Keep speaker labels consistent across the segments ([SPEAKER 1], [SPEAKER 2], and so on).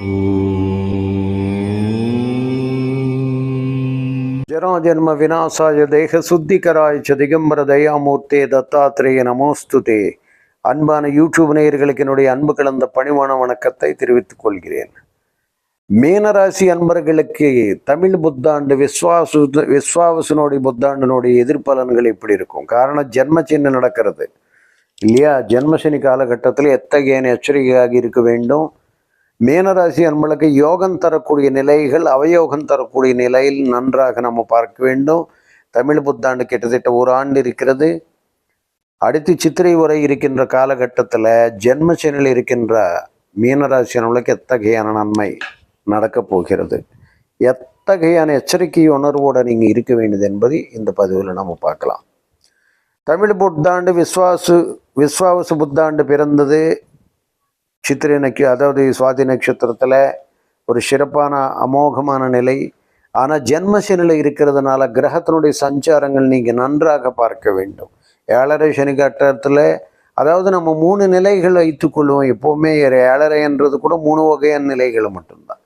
[SPEAKER 1] ஜராஜன்ம விநாசாய தேக சுத்திகராய சதிகம்பர திகம்பர தயாமூர்த்தே தத்தாத்திரேய நமோஸ்துதே அன்பான யூடியூப் நேயர்களுக்கு என்னுடைய அன்பு கலந்த பணிவான வணக்கத்தை தெரிவித்துக் கொள்கிறேன். மீனராசி அன்பர்களுக்கு தமிழ் புத்தாண்டு விஸ்வாசு விஸ்வாவசனுடைய புத்தாண்டினுடைய எதிர்பலன்கள் எப்படி இருக்கும்? காரணம் ஜென்ம சின்ன நடக்கிறது. இல்லையா? ஜென்மசனி காலகட்டத்தில் எத்தகைய எச்சரிக்கையாக இருக்க வேண்டும்? மீனராசி அன்பளுக்கு யோகம் தரக்கூடிய நிலைகள் அவயோகம் தரக்கூடிய நிலையில் நன்றாக நம்ம பார்க்க வேண்டும். தமிழ் புத்தாண்டு கிட்டத்தட்ட ஒரு ஆண்டு இருக்கிறது. அடுத்து சித்திரை உரை இருக்கின்ற காலகட்டத்தில் ஜென்மசனில் இருக்கின்ற மீனராசி அன்பளுக்கு எத்தகையான நன்மை நடக்கப் போகிறது? எத்தகையான எச்சரிக்கை உணர்வோடு நீங்கள் இருக்க வேண்டியது என்பதை இந்த பதிவில் நம்ம பார்க்கலாம். தமிழ் புத்தாண்டு விஸ்வாசு விஸ்வாசு புத்தாண்டு பிறந்தது. சித்திரை நட்ச அதாவது சுவாதி நட்சத்திரத்தில் ஒரு சிறப்பான அமோகமான நிலை. ஆனால் ஜென்மசனில் இருக்கிறதுனால கிரகத்தினுடைய சஞ்சாரங்கள் நீங்கள் நன்றாக பார்க்க வேண்டும். ஏழரை சனி கட்டத்தில் அதாவது நம்ம மூணு நிலைகள் வைத்துக்கொள்வோம் எப்போவுமே ஏழரைன்றது கூட மூணு வகையான நிலைகள் மட்டும்தான்.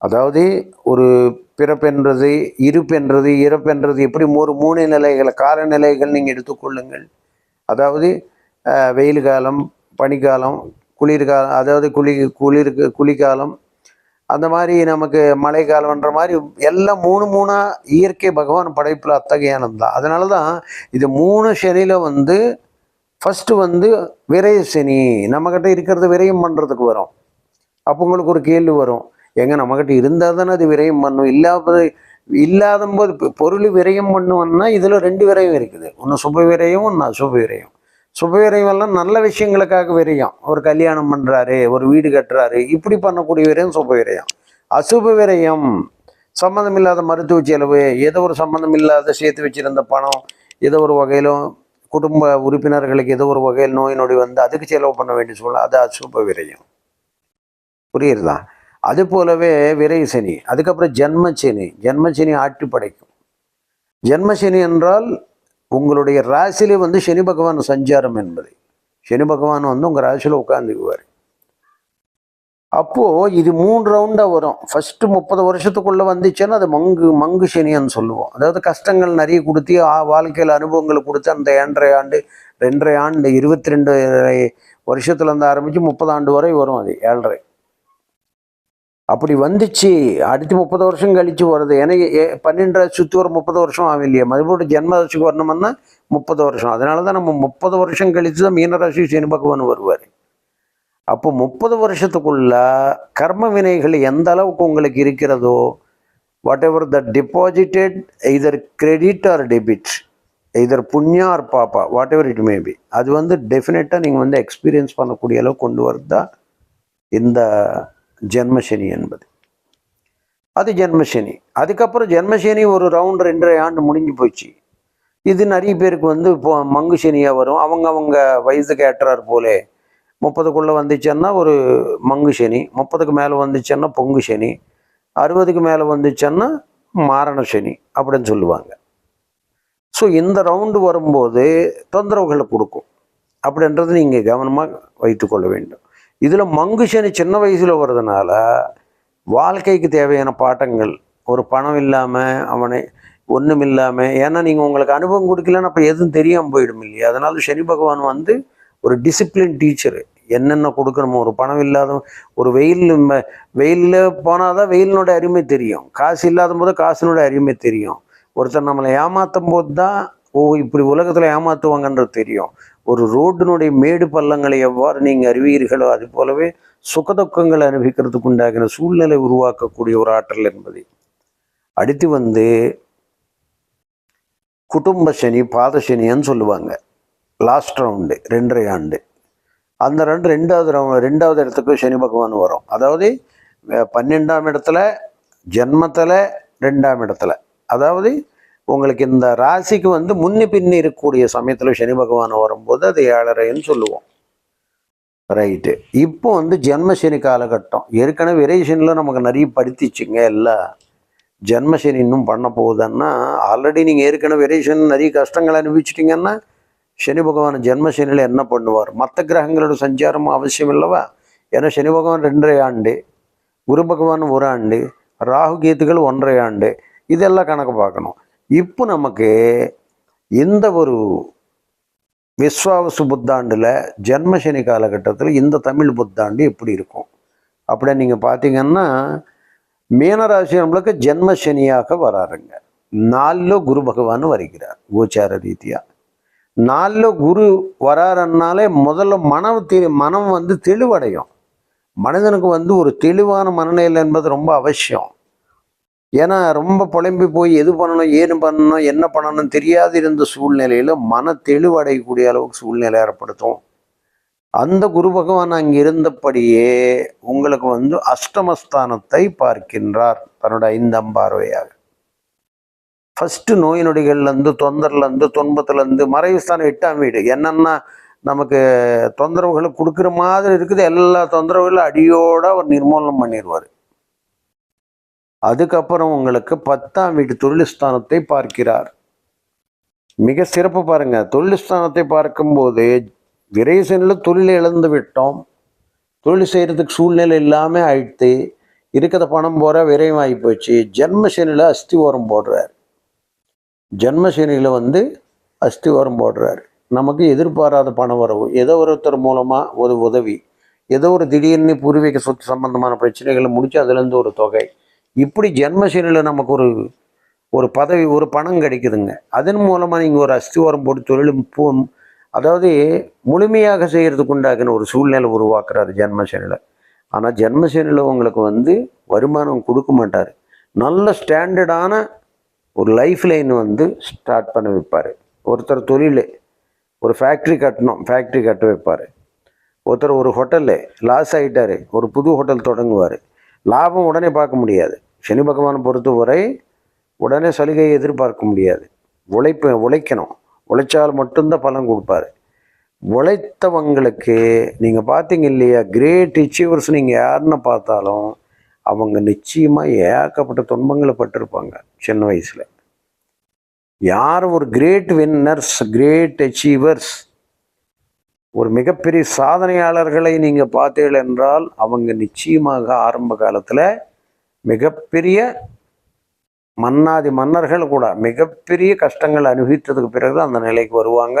[SPEAKER 1] அதாவது ஒரு பிறப்பென்றது இருப்பென்றது இறப்பென்றது எப்படி ஒரு மூணு நிலைகளை காலநிலைகள் நீங்கள் எடுத்துக்கொள்ளுங்கள் அதாவது வெயில் காலம் பனிக்காலம் குளிர்காலம் அதாவது குளி குளிர் குளிர்காலம் அந்த மாதிரி நமக்கு மழைக்காலம்ன்ற மாதிரி எல்லாம் மூணு மூணாக இயற்கை பகவான் படைப்பில் அத்தகையானது தான். அதனால தான் இது மூணு சனியில் வந்து ஃபஸ்ட்டு வந்து விரைய சனி நம்மக்கிட்ட இருக்கிறது விரயம் பண்ணுறதுக்கு வரும். அப்போ உங்களுக்கு ஒரு கேள்வி வரும். எங்கே நம்மக்கிட்ட இருந்தால் தானே அது விரயம் பண்ணும்? இல்லாத இல்லாத போது இப்போ பொருள் விரயம் பண்ணுவோம்னா இதில் ரெண்டு விரயம் இருக்குது. ஒன்று சுப விரயம் ஒன்று அசுப விரயம். சுப விரயம் எல்லாம் நல்ல விஷயங்களுக்காக விரயம். ஒரு கல்யாணம் பண்ணுறாரு ஒரு வீடு கட்டுறாரு இப்படி பண்ணக்கூடிய விரயம் சுப விரயம் அசுப விரயம் சம்மந்தம் இல்லாத மருத்துவ செலவு ஏதோ ஒரு சம்மந்தம் இல்லாத சேர்த்து வச்சிருந்த பணம் ஏதோ ஒரு வகையிலும் குடும்ப உறுப்பினர்களுக்கு ஏதோ ஒரு வகையில் நோய் நொடி வந்து அதுக்கு செலவு பண்ண வேண்டிய சூழ்நிலை அது அசுப விரயம் புரியுறதா அது போலவே விரை சனி அதுக்கப்புறம் ஜென்மசனி ஜென்மசனி ஆட்டி படைக்கும் ஜென்மசனி என்றால் உங்களுடைய ராசியிலே வந்து சனி பகவான் சஞ்சாரம் என்பது. சனி பகவான் வந்து உங்கள் ராசியில் உட்காந்துக்குவார் அப்போது இது மூணு ரவுண்டாக வரும். ஃபஸ்ட்டு முப்பது வருஷத்துக்குள்ளே வந்துச்சுன்னா அது மங்கு மங்கு சனின்னு சொல்லுவோம். அதாவது கஷ்டங்கள் நிறைய கொடுத்து ஆ- வாழ்க்கையில் அனுபவங்களை கொடுத்து அந்த ஏழரை ஆண்டு ரெண்டரை ஆண்டு இருபத்தி ரெண்டு வருஷத்துலேருந்து ஆரம்பித்து முப்பது ஆண்டு வரை வரும் அது ஏழரை. அப்படி வந்துச்சு. அடுத்து முப்பது வருஷம் கழிச்சு வருது. எனக்கு ஏ- பன்னெண்டு சுற்றி ஒரு முப்பது வருஷம் ஆகும் இல்லையா மறுபடியும் ஜென்மராசிக்கு வரணும்னா முப்பது வருஷம். அதனால தான் நம்ம முப்பது வருஷம் கழித்து தான் மீனராசி சனி பகவான் வருவார். அப்போ முப்பது வருஷத்துக்குள்ள கர்ம வினைகள் எந்த அளவுக்கு உங்களுக்கு இருக்கிறதோ வாட் எவர் த டிபாசிட்டட் இதர் கிரெடிட் ஆர் டெபிட் இதர் புண்ணியா ஆர் பாப்பா வாட் எவர் இட் மேபி அது வந்து டெஃபினட்டாக நீங்கள் வந்து எக்ஸ்பீரியன்ஸ் பண்ணக்கூடிய அளவுக்கு கொண்டு வரது தான் இந்த ஜென்மசனி என்பது. அது ஜென்மசனி. அதுக்கப்புறம் ஜென்மசனி ஒரு ரவுண்ட் ரெண்டரை ஆண்டு முடிஞ்சு போச்சு. இது நிறைய பேருக்கு வந்து இப்போ மங்கு சனியாக வரும். அவங்க அவங்க வயசுக்கு ஏற்றார் போலே. முப்பதுக்குள்ளே வந்துச்சுன்னா ஒரு மங்கு சனி முப்பதுக்கு மேலே வந்துச்சுன்னா பொங்கு சனி அறுபதுக்கு மேலே வந்துச்சுன்னா மாரண சனி அப்படின்னு சொல்லுவாங்க. ஸோ இந்த ரவுண்டு வரும்போது தொந்தரவுகளை கொடுக்கும். அப்படின்றது நீங்கள் கவனமாக வைத்துக்கொள்ள வேண்டும். இதில் மங்கு சனி சின்ன வயசில் வர்றதுனால வாழ்க்கைக்கு தேவையான பாட்டங்கள் ஒரு பணம் இல்லாமல் அவனை ஒன்றும் இல்லாமல் ஏன்னா நீங்கள் உங்களுக்கு அனுபவம் கொடுக்கலன்னா அப்போ எதுவும் தெரியாமல் போயிடும் இல்லையா? அதனால சனி பகவான் வந்து ஒரு டிசிப்ளின் டீச்சரு என்னென்ன கொடுக்கணுமோ ஒரு பணம் இல்லாத ஒரு வெயில் வெயிலில் போனால் தான் வெயிலினோட அருமை தெரியும். காசு இல்லாத போது காசினோட அருமை தெரியும். ஒருத்தர் நம்மளை ஏமாற்றும் போது தான் ஓ இப்படி உலகத்தில் ஏமாற்றுவாங்கன்றது தெரியும். ஒரு ரோட்டினுடைய மேடு பள்ளங்களை எவ்வாறு நீங்கள் அறிவீர்களோ அது போலவே சுகதுக்கங்களை அனுபவிக்கிறதுக்கு உண்டாகின சூழ்நிலை உருவாக்கக்கூடிய ஒரு ஆற்றல் என்பது. அடுத்து வந்து குடும்ப சனி பாத சனின்னு சொல்லுவாங்க. லாஸ்ட் ரவுண்டு ரெண்டரை ஆண்டு. அந்த ரெண்டு ரெண்டாவது ரவுண்ட் ரெண்டாவது இடத்துக்கு சனி பகவான் வரும். அதாவது பன்னெண்டாம் இடத்துல ஜென்மத்தில் ரெண்டாம் இடத்துல. அதாவது உங்களுக்கு இந்த ராசிக்கு வந்து முன்னி பின்னி இருக்கக்கூடிய சமயத்தில் சனி பகவான் வரும்போது அது ஏழரைன்னு சொல்லுவோம். ரைட்டு இப்போ வந்து ஜென்மசனி காலகட்டம். ஏற்கனவே விரைசனில் நமக்கு நிறைய படுத்திச்சுங்க எல்லாம் ஜென்மசனி இன்னும் பண்ண போகுதுன்னா ஆல்ரெடி நீங்கள் ஏற்கனவே விரைசன் நிறைய கஷ்டங்களை அனுபவிச்சிட்டிங்கன்னா சனி பகவான் ஜென்மசனியில் என்ன பண்ணுவார்? மற்ற கிரகங்களோட சஞ்சாரமும் அவசியம் இல்லவா? ஏன்னா சனி பகவான் ரெண்டரை ஆண்டு குரு பகவான் ஒரு ஆண்டு ராகு கீத்துகள் ஒன்றரை ஆண்டு இதெல்லாம் கணக்கு பார்க்கணும். இப்போ நமக்கு இந்த ஒரு விஸ்வாவசு புத்தாண்டில் ஜென்மசனி காலகட்டத்தில் இந்த தமிழ் புத்தாண்டு எப்படி இருக்கும்? அப்படி நீங்கள் பார்த்தீங்கன்னா மீனராசி நம்மளுக்கு ஜென்மசனியாக வராருங்க. நாலில் குரு பகவான் வருகிறார் கோச்சார ரீதியாக நாலில் குரு வராருன்னாலே முதல்ல மனம் தெ மனம் வந்து தெளிவடையும். மனிதனுக்கு வந்து ஒரு தெளிவான மனநிலை என்பது ரொம்ப அவசியம். ஏன்னா ரொம்ப புலம்பி போய் எது பண்ணணும் ஏது பண்ணணும் என்ன பண்ணணும் தெரியாது இருந்த சூழ்நிலையில் மன தெளிவடையக்கூடிய அளவுக்கு சூழ்நிலை ஏற்படுத்தும். அந்த குரு பகவான் அங்கே இருந்தபடியே உங்களுக்கு வந்து அஷ்டமஸ்தானத்தை பார்க்கின்றார் தன்னோட ஐந்தாம் பார்வையாக. ஃபஸ்ட்டு நோய் நொடிகள்லேருந்து தொந்தரலேருந்து துன்பத்துலேருந்து மறைவு ஸ்தானம் எட்டாம் வீடு. என்னென்னா நமக்கு தொந்தரவுகளை கொடுக்குற மாதிரி இருக்குது. எல்லா தொந்தரவுகளும் அடியோட அவர் நிர்மூலனம் பண்ணிடுவார். அதுக்கப்புறம் உங்களுக்கு பத்தாம் வீட்டு தொழில் ஸ்தானத்தை பார்க்கிறார். மிக சிறப்பு பாருங்க. தொழில் ஸ்தானத்தை பார்க்கும்போது விரைசனில் தொழிலை இழந்து விட்டோம். தொழில் செய்கிறதுக்கு சூழ்நிலை இல்லாமல் ஆயிடுத்து இருக்கிற பணம் போகிற விரைவாகி போச்சு. ஜென்மசனியில் அஸ்தி ஓரம் போடுறார். ஜென்மசனியில் வந்து அஸ்தி ஓரம் போடுறார். நமக்கு எதிர்பாராத பண வரவு ஏதோ ஒருத்தர் மூலமாக ஒரு உதவி ஏதோ ஒரு திடீர்னு பூர்வீக சொத்து சம்பந்தமான பிரச்சனைகளை முடிச்சு அதுலேருந்து ஒரு தொகை. இப்படி ஜென்மசீனில் நமக்கு ஒரு ஒரு பதவி ஒரு பணம் கிடைக்குதுங்க. அதன் மூலமாக நீங்கள் ஒரு அஸ்திவாரம் போட்டு தொழிலும் பூ அதாவது முழுமையாக செய்கிறதுக்கு உண்டாக்குன ஒரு சூழ்நிலை உருவாக்குறாரு ஜென்மசேனில் ஆனால் ஜென்மசேனில் உங்களுக்கு வந்து வருமானம் கொடுக்க மாட்டார். நல்ல ஸ்டாண்டர்டான ஒரு லைஃப் லைன் வந்து ஸ்டார்ட் பண்ண வைப்பார். ஒருத்தர் தொழில் ஒரு ஃபேக்ட்ரி கட்டணும் ஃபேக்ட்ரி கட்ட வைப்பார். ஒருத்தர் ஒரு ஹோட்டலில் லாஸ் ஆகிட்டார் ஒரு புது ஹோட்டல் தொடங்குவார். லாபம் உடனே பார்க்க முடியாது. சனி பகவானை பொறுத்தவரை உடனே சலுகையை எதிர்பார்க்க முடியாது. உழைப்பு உழைக்கணும். உழைச்சால் மட்டும்தான் பலன் கொடுப்பாரு. உழைத்தவங்களுக்கு நீங்கள் பார்த்தீங்க இல்லையா கிரேட் அச்சீவர்ஸ் நீங்கள் யாருன்னு பார்த்தாலும் அவங்க நிச்சயமாக ஏகப்பட்ட துன்பங்களை பட்டிருப்பாங்க சின்ன வயசில். யார் ஒரு கிரேட் வின்னர்ஸ் கிரேட் அச்சீவர்ஸ் ஒரு மிகப்பெரிய சாதனையாளர்களை நீங்கள் பார்த்தீர்கள் என்றால் அவங்க நிச்சயமாக ஆரம்ப காலத்தில் மிகப்பெரிய மன்னாதி மன்னர்கள் கூட மிகப்பெரிய கஷ்டங்கள் அனுபவித்ததுக்கு பிறகு அந்த நிலைக்கு வருவாங்க.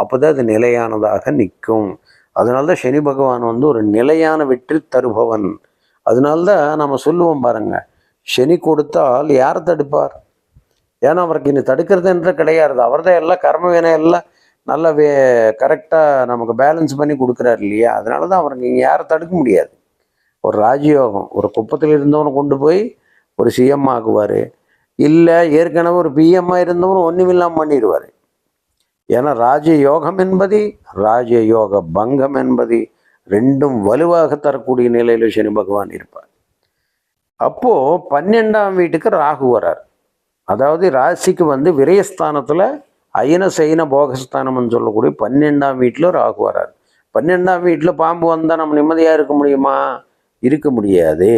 [SPEAKER 1] அப்போதான் அது நிலையானதாக நிற்கும். அதனால தான் சனி பகவான் வந்து ஒரு நிலையான வெற்றி தருபவன். அதனால்தான் நம்ம சொல்லுவோம் பாருங்க சனி கொடுத்தால் யார் தடுப்பார்? ஏன்னா அவருக்கு இனி தடுக்கிறதுன்ற கிடையாது. அவர் தான் எல்லாம் கர்ம வினை எல்லாம் நல்ல வே கரெக்டாக நமக்கு பேலன்ஸ் பண்ணி கொடுக்குறாரு இல்லையா? அதனால தான் அவருக்கு இங்கே யாரை தடுக்க முடியாது. ஒரு ராஜயோகம் ஒரு குப்பத்தில் இருந்தவனை கொண்டு போய் ஒரு சிஎம் ஆக்குவார். இல்லை ஏற்கனவே ஒரு பிஎம்மாக இருந்தவனும் ஒன்றுமில்லாமல் பண்ணிடுவார். ஏன்னா ராஜயோகம் என்பது ராஜயோக பங்கம் என்பது ரெண்டும் வலுவாக தரக்கூடிய நிலையில் சனி பகவான் இருப்பார். அப்போது பன்னெண்டாம் வீட்டுக்கு ராகு வரார். அதாவது ராசிக்கு வந்து விரயஸ்தானத்தில் அயன சைன போகஸ்தானம்னு சொல்லக்கூடிய பன்னெண்டாம் வீட்டில் ராகு வரார். பன்னெண்டாம் வீட்டில் பாம்பு வந்தால் நம்ம நிம்மதியாக இருக்க முடியுமா? இருக்க முடியாது.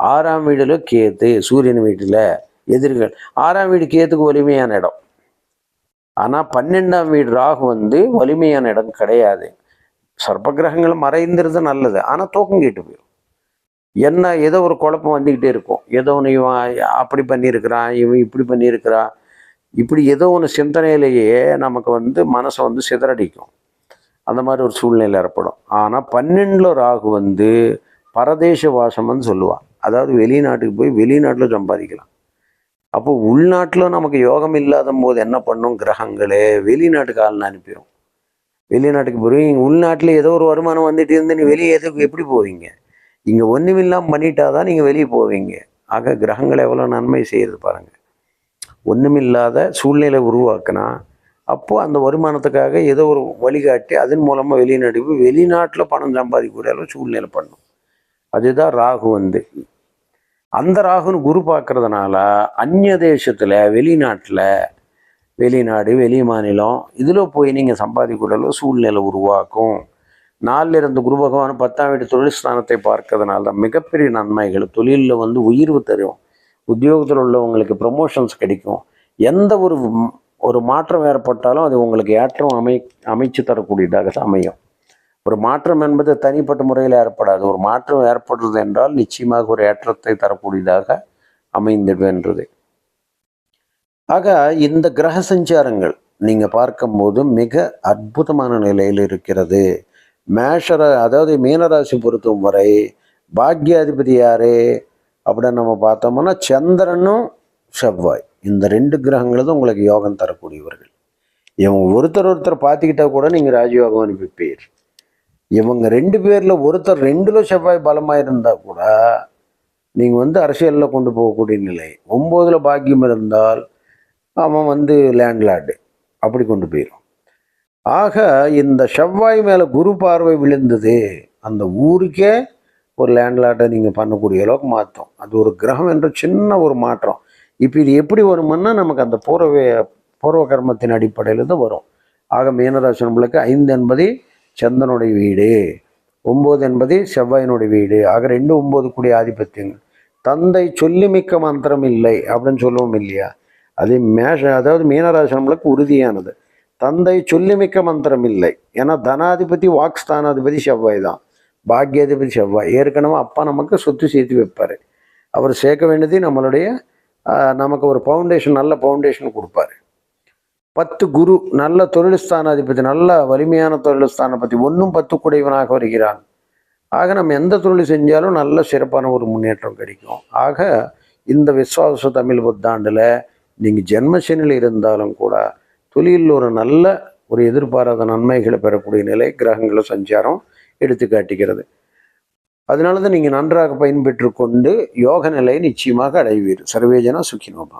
[SPEAKER 1] ஆறாம் வீடில் கேத்து சூரியன் வீட்டில் எதிர்கள். ஆறாம் வீடு கேத்துக்கு வலிமையான இடம். ஆனால் பன்னெண்டாம் வீடு ராகு வந்து வலிமையான இடம் கிடையாது. சர்ப்ப கிரகங்கள் மறைந்துறது நல்லது. ஆனால் தூக்கம் கேட்டு போயிடும் என்ன ஏதோ ஒரு குழப்பம் வந்துக்கிட்டே இருக்கும். ஏதோ ஒன்று இவன் அப்படி பண்ணியிருக்கிறான் இவன் இப்படி பண்ணியிருக்கிறான். இப்படி ஏதோ ஒன்று சிந்தனையிலேயே நமக்கு வந்து மனசை வந்து சிதறடிக்கும். அந்த மாதிரி ஒரு சூழ்நிலை ஏற்படும். ஆனால் பன்னெண்டில் ராகு வந்து பரதேச வாசம்னு சொல்லுவான். அதாவது வெளிநாட்டுக்கு போய் வெளிநாட்டில் சம்பாதிக்கலாம். அப்போ உள்நாட்டில் நமக்கு யோகம் இல்லாத போது என்ன பண்ணும்? கிரகங்களே வெளிநாட்டுக்கு ஆள்னு அனுப்பிடும் வெளிநாட்டுக்கு போய் இங்கே உள்நாட்டில் ஏதோ ஒரு வருமானம் வந்துட்டு இருந்து நீ வெளியே எதுக்கு எப்படி போவீங்க? இங்கே ஒன்றுமில்லாமல் பண்ணிட்டா தான் நீங்கள் வெளியே போவீங்க. ஆக கிரகங்கள் எவ்வளோ நன்மை செய்யுது பாருங்கள் ஒன்றுமில்லாத சூழ்நிலை உருவாக்குனா அப்போது அந்த வருமானத்துக்காக ஏதோ ஒரு வழிகாட்டி அதன் மூலமாக வெளிநாட்டுக்கு போய் வெளிநாட்டில் பணம் சம்பாதிக்கக்கூடிய அளவு சூழ்நிலை பண்ணும். அதுதான் ராகு வந்து. அந்த ராகுன்னு குரு பார்க்கறதுனால அந்நிய தேசத்தில் வெளிநாட்டில் வெளிநாடு வெளி மாநிலம் இதில் போய் நீங்கள் சம்பாதிக்கக்கூடிய அளவு சூழ்நிலை உருவாக்கும். நாளில் இருந்து குரு பகவான் பத்தாம் வீட்டு தொழில் ஸ்தானத்தை பார்க்கறதுனால தான் மிகப்பெரிய நன்மைகள். தொழிலில் வந்து உயர்வு தரும். உத்தியோகத்தில் உள்ளவங்களுக்கு ப்ரமோஷன்ஸ் கிடைக்கும். எந்த ஒரு ஒரு மாற்றம் ஏற்பட்டாலும் அது உங்களுக்கு ஏற்றம் அமை அமைச்சு தரக்கூடியதாக அமையும். ஒரு மாற்றம் என்பது தனிப்பட்ட முறையில் ஏற்படாது. ஒரு மாற்றம் ஏற்படுறது என்றால் நிச்சயமாக ஒரு ஏற்றத்தை தரக்கூடியதாக அமைந்துடுன்றது ஆக இந்த கிரக சஞ்சாரங்கள் நீங்கள் பார்க்கும்போது மிக அற்புதமான நிலையில் இருக்கிறது. மேஷர அதாவது மீனராசி பொறுத்தும் வரை பாக்யாதிபதி யாரு? அப்படின்னு நம்ம பார்த்தோம்னா சந்திரனும் செவ்வாய். இந்த ரெண்டு கிரகங்களும் உங்களுக்கு யோகம் தரக்கூடியவர்கள். இவங்க ஒருத்தர் ஒருத்தர் பார்த்துக்கிட்டா கூட நீங்கள் ராஜயோகம் அனுப்பிப்பீர் இவங்க ரெண்டு பேரில் ஒருத்தர் ரெண்டுல செவ்வாய் பலமாக இருந்தால் கூட நீங்கள் வந்து அரசியலில் கொண்டு போகக்கூடிய நிலை. ஒம்போதில் பாக்கியம் இருந்தால் அவன் வந்து லேண்ட்லார்டு அப்படி கொண்டு போயிடும் ஆக இந்த செவ்வாய் மேலே குரு பார்வை விழுந்தது அந்த ஊருக்கே ஒரு லேண்ட்லார்டை நீங்கள் பண்ணக்கூடிய அளவுக்கு மாற்றும். அது ஒரு கிரகம் என்ற சின்ன ஒரு மாற்றம். இப்போ இது எப்படி வருமுன்னா நமக்கு அந்த பூர்வ பூர்வ கர்மத்தின் அடிப்படையில் தான் வரும். ஆக மீனராசி நம்மளுக்கு ஐந்து என்பது சந்தனுடைய வீடு. ஒம்பது என்பது செவ்வாயினுடைய வீடு. ஆக ரெண்டு ஒம்பது கூடிய ஆதிபத்தியங்கள் தந்தை சொல்லிமிக்க மந்திரம் இல்லை அப்படின்னு சொல்லுவோம் இல்லையா? அது மேஷ அதாவது மீனராசி நம்மளுக்கு உறுதியானது. தந்தை சொல்லிமிக்க மந்திரம் இல்லை. ஏன்னா தனாதிபதி வாக்ஸ்தானாதிபதி செவ்வாய் தான். பாக்யாதிபதி செவ்வாய். ஏற்கனவே அப்பா நமக்கு சொத்து சேர்த்து வைப்பார். அவர் சேர்க்க வேண்டியது நம்மளுடைய நமக்கு ஒரு ஃபவுண்டேஷன் நல்ல ஃபவுண்டேஷன் கொடுப்பாரு. பத்து குரு நல்ல தொழில்ஸ்தானாதிபதி நல்ல வலிமையான தொழிலஸ்தானாதிபதி ஒன்றும் பத்து குடைவனாக வருகிறான். ஆக நம்ம எந்த தொழில் செஞ்சாலும் நல்ல சிறப்பான ஒரு முன்னேற்றம் கிடைக்கும். ஆக இந்த விஸ்வாச தமிழ் புத்தாண்டில் நீங்கள் ஜென்மசனில் இருந்தாலும் கூட தொழிலில் ஒரு நல்ல ஒரு எதிர்பாராத நன்மைகளை பெறக்கூடிய நிலை கிரகங்கள சஞ்சாரம் எடுத்து காட்டுகிறது. அதனால தான் நீங்கள் நன்றாக பயன்பெற்று கொண்டு யோக நிலையை நிச்சயமாக அடைவீர். சர்வேஜனா சுக்கினோபா